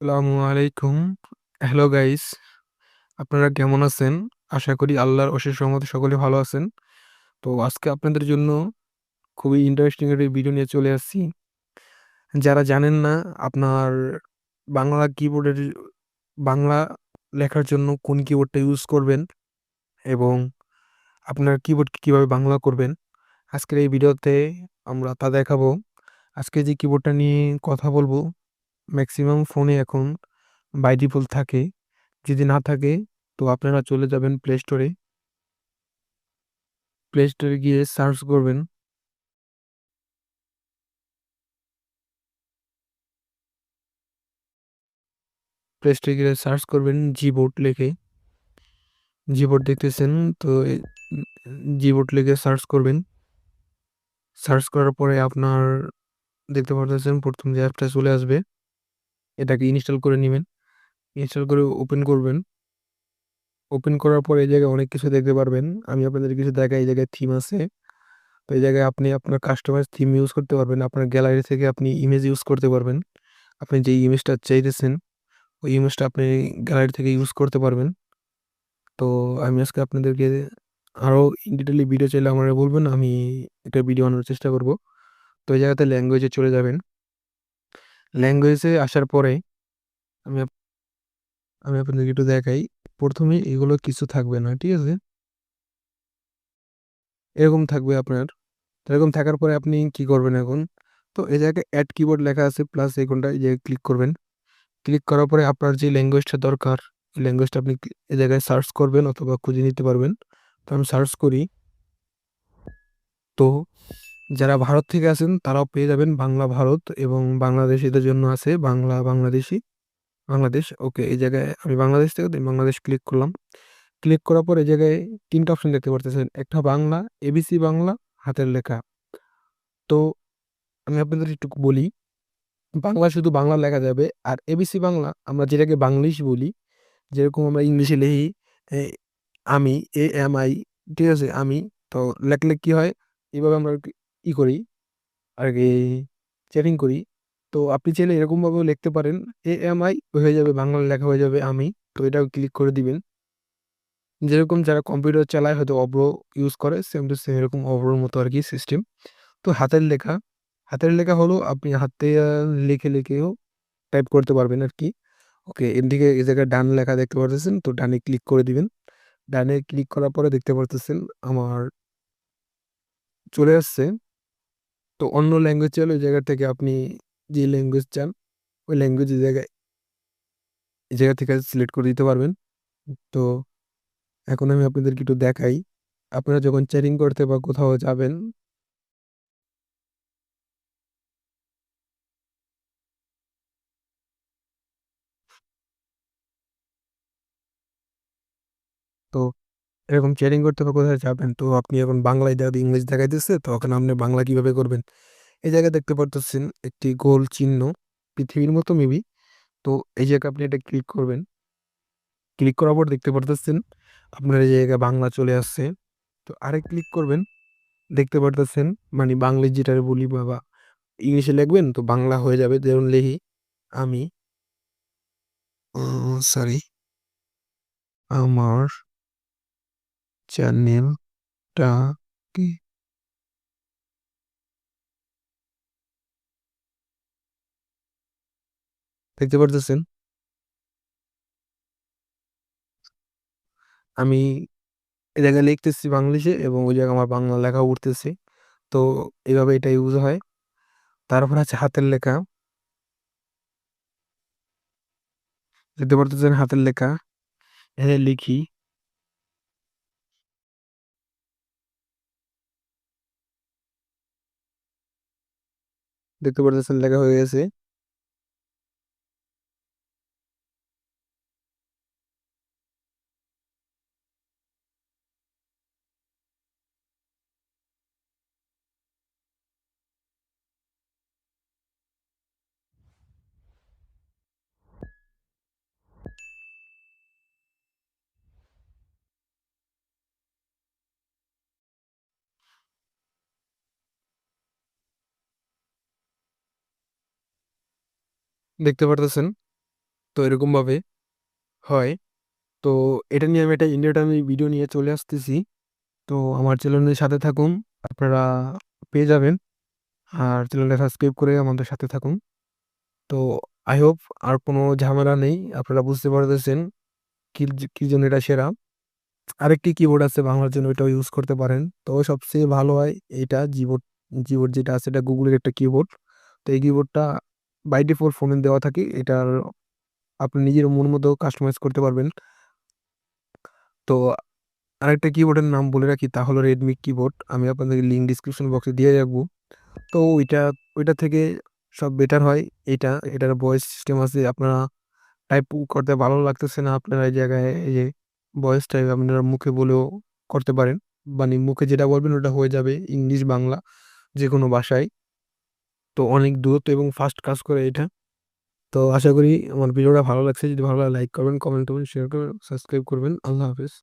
আসসালামু আলাইকুম। Hello guys, আপনারা কেমন আছেন? আশা করি আল্লাহর অশেষ রহমতে সকলে ভালো আছেন। তো আজকে আপনাদের জন্য খুবই ইন্টারেস্টিং একটি ভিডিও নিয়ে চলে আসছি। যারা জানেন না আপনার বাংলা কিবোর্ডের বাংলা লেখার জন্য কোন কিবোর্ডটা ইউজ করবেন এবং আপনার কিবোর্ড কীভাবে বাংলা করবেন, আজকের এই ভিডিওতে আমরা তা দেখাবো। আজকে যে কিবোর্ডটা নিয়ে কথা বলব, ম্যাক্সিমাম ফোনে এখন বাই ডিফল্ট থাকে। যদি না থাকে, তো আপনারা চলে যাবেন প্লে স্টোরে। প্লে স্টোরে গিয়ে সার্চ করবেন প্লে স্টোরে গিয়ে সার্চ করবেন জিবোর্ড লিখে। জিবোর্ড দেখতেছেন, তো জিবোর্ড লিখে সার্চ করবেন। সার্চ করার পরে আপনার দেখতে পারতেছেন, প্রথম যে অ্যাপটা চলে আসবে। এটাকে ইনস্টল করে নেবেন ইনস্টল করে ওপেন করবেন। ওপেন করার পর এই জায়গায় অনেক কিছু দেখতে পারবেন। আমি আপনাদের কিছু দেখাই এই জায়গায় থিম আছে। তো এই জায়গায় আপনি আপনার কাস্টমাইজ থিম ইউজ করতে পারবেন। আপনার গ্যালারি থেকে আপনি ইমেজ ইউজ করতে পারবেন। আপনি যে ইমেজটা চাইতেছেন, ওই ইমেজটা আপনি গ্যালারি থেকে ইউজ করতে পারবেন। তো আমি আজকে আপনাদেরকে আরও ইন ডিটেইলি ভিডিও চাইলে আমার বলবেন। আমি একটা ভিডিও বানানোর চেষ্টা করব। তো এই জায়গাতে ল্যাঙ্গুয়েজে চলে যাবেন। ল্যাঙ্গুয়েজে আসার পরে আমি আমি আপনাদেরকে একটু দেখাই। ১ম এ এগুলো কিছু থাকবে না। ঠিক আছে? এরকম থাকবে আপনার। এরকম থাকার পরে আপনি কি করবেন এখন? তো এই জায়গায় অ্যাড কিবোর্ড লেখা আছে প্লাস আইকনটা এই জায়গায় ক্লিক করবেন। ক্লিক করার পরে আপনার যে ল্যাঙ্গুয়েজটা দরকার, ওই ল্যাঙ্গুয়েজটা আপনি এই জায়গায় সার্চ করবেন অথবা খুঁজে নিতে পারবেন। তো আমি সার্চ করি। তো যারা ভারত থেকে আছেন তারাও পেয়ে যাবেন বাংলা ভারত এবং বাংলাদেশিদের জন্য আছে বাংলা বাংলাদেশি বাংলাদেশ ওকে এই জায়গায় আমি বাংলাদেশ থেকে বাংলাদেশ ক্লিক করলাম। ক্লিক করার পর এই জায়গায় ৩ টা অপশন দেখতে পারতেছেন। একটা বাংলা, এবিসি বাংলা, হাতের লেখা। তো আমি আপনাদের একটু বলি। বাংলা শুধু বাংলা লেখা যাবে। আর এবিসি বাংলা আমরা যেটাকে বাংলিশ বলি, যেরকম আমরা ইংলিশে লিখি আমি এ এম আই ঠিক আছে? আমি তো লেখলে কি হয়? এভাবে আমরা ই করি আর কি চ্যাটিং করি। তো আপনি চাইলে এরকমভাবেও লিখতে পারেন। এ এম আই হয়ে যাবে বাংলা লেখা হয়ে যাবে আমি। তো এটাও ক্লিক করে দিবেন। যেরকম যারা কম্পিউটার চালায় হয়তো অভ্র ইউজ করে সেম টু সেম এরকম অভ্রর মতো আর কি সিস্টেম। তো হাতের লেখা, হাতের লেখা হলো আপনি হাতে লিখে, লিখেও টাইপ করতে পারবেন আর কি ওকে এদিকে এই জায়গায় ডান লেখা দেখতে পারতেছেন। তো ডানে ক্লিক করে দিবেন। ডানে ক্লিক করার পরে দেখতে পারতেছেন আমার চলে আসছে। তো অন্য ল্যাঙ্গুয়েজ চাইলে ওই জায়গা থেকে আপনি যে ল্যাঙ্গুয়েজ চান, ওই ল্যাঙ্গুয়েজ এই জায়গায় এই জায়গা থেকে সিলেক্ট করে দিতে পারবেন। তো এখন আমি আপনাদেরকে একটু দেখাই। আপনারা যখন চ্যাটিং করতে বা কোথাও যাবেন তো এরকম চ্যাটিং করতে বা কোথায় যাবেন তো আপনি এখন বাংলায় যদি ইংলিশ দেখাইতেছে তখন আপনি বাংলা কীভাবে করবেন? এই জায়গায় দেখতে পারতেছেন একটি গোল চিহ্ন, পৃথিবীর মতো মেবি। তো এই জায়গায় আপনি এটা ক্লিক করবেন। ক্লিক করার পর দেখতে পারতেছেন আপনার এই জায়গায় বাংলা চলে আসছে। তো আরেক ক্লিক করবেন। দেখতে পারতেছেন মানে বাংলিশ যেটারে বলি বা ইংলিশে লিখবেন, তো বাংলা হয়ে যাবে। যেমন লিখি, আমি সরি আমার চ্যানেলটা কি দেখতে পারতেছেন? আমি এই জায়গায় লিখতেছি বাংলিশে এবং ওই জায়গায় আমার বাংলা লেখা উঠতেছে। তো এভাবে এটা ইউজ হয়। তারপর আছে হাতের লেখা। দেখতে পারতেছেন হাতের লেখা। এখানে লিখি। দেখতে পারতেছেন লেখা হয়ে গেছে। দেখতে পারতেছেন। তো এরকমভাবে হয়। তো এটা নিয়ে আমি একটা ইন্ডিয়াটা আমি ভিডিও নিয়ে চলে আসতেছি। তো আমার চ্যানেলের সাথে থাকুন, আপনারা পেয়ে যাবেন। আর চ্যানেলটা সাবস্ক্রাইব করে আমাদের সাথে থাকুন। তো আই হোপ আর কোনো ঝামেলা নেই, আপনারা বুঝতে পারতেছেন কি কী জন্য এটা সেরা। আরেকটি কিবোর্ড আছে বাংলার জন্য এটাও ইউজ করতে পারেন। তো সবচেয়ে ভালো হয় এইটা জিবোর্ড জিবোর্ড যেটা আছে, এটা গুগলের একটা কিবোর্ড তো এই কিবোর্ডটা বাই ডিফল্ট ফোনে দেওয়া থাকে, এটার আপনি নিজের মন মতো কাস্টমাইজ করতে পারবেন। তো আরেকটা কিবোর্ডের নাম বলে রাখি, তা হলো রেডমি কিবোর্ড আমি আপনাদের লিঙ্ক ডিসক্রিপশন বক্সে দিয়ে রাখব। তো ওইটা ওইটা থেকে সব বেটার হয়। এটা, এটার ভয়েস সিস্টেম আছে, আপনারা টাইপ করতে ভালো লাগতেছে না, আপনারা এই জায়গায়, এই যে ভয়েস টাইপ আপনারা মুখে বলেও করতে পারেন। মানে মুখে যেটা বলবেন ওটা হয়ে যাবে, ইংলিশ, বাংলা যে কোনো ভাষায়। তো অনেক দূরত্ব এবং ফাস্ট কাজ করে এটা। তো আশা করি আমার ভিডিওটা ভালো লাগছে। যদি ভালো লাগে লাইক করবেন কমেন্ট করবেন শেয়ার করবেন সাবস্ক্রাইব করবেন। আল্লাহ হাফিজ।